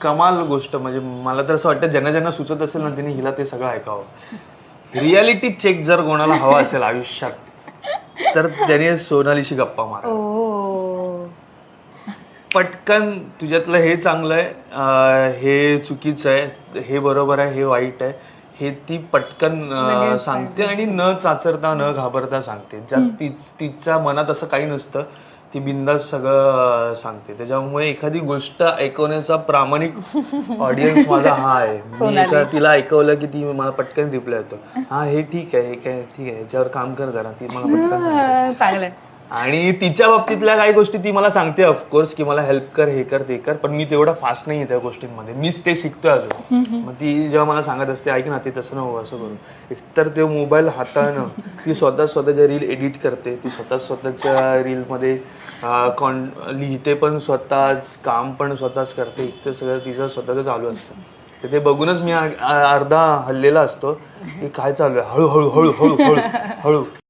कमाल गोष्ट. म्हणजे मला तर असं वाटतं ज्यांना ज्यांना सुचत असेल ना त्यांनी हिला ते सगळं ऐकावं. रियालिटी चेक जर कोणाला हवा असेल आयुष्यात तर त्याने सोनालीशी गप्पा मारा पटकन तुझ्यातलं हे चांगलं आहे हे चुकीचं आहे हे बरोबर आहे हे वाईट आहे हे ती पटकन अं, सांगते आणि न चाचरता न घाबरता सांगते. ज्यात तिच्या मनात असं काही नसतं. ती बिंदास सगळं सांगते. त्याच्यामुळे एखादी गोष्ट ऐकवण्याचा प्रामाणिक ऑडियन्स माझा हा आहे. मी एका तिला ऐकवलं की ती मला पटकन रिप्लाय येतो हा हे ठीक आहे हे काय ठीक आहे. याच्यावर काम कर जरा. ती मला पटकन सांगते. आणि तिच्या बाबतीतल्या काही गोष्टी ती मला सांगते ऑफकोर्स की मला हेल्प कर हे कर ते कर पण मी तेवढा फास्ट नाही त्या गोष्टींमध्ये. मीच ते शिकतोय अजून. मग ती जेव्हा मला सांगत असते ऐक ना ते तसं नको असं करू. एकतर ते मोबाईल हाताळणं ती स्वतः स्वतःच्या रील एडिट करते ती स्वतः स्वतःच्या रीलमध्ये कॉन लिहिते पण स्वतःच काम पण स्वतःच करते. इतकं सगळं तिचं स्वतःचं चालू असतं. तर ते बघूनच मी अर्धा हल्लेला असतो की काय चालू आहे? हळू हळू हळू हळू हळू हळू.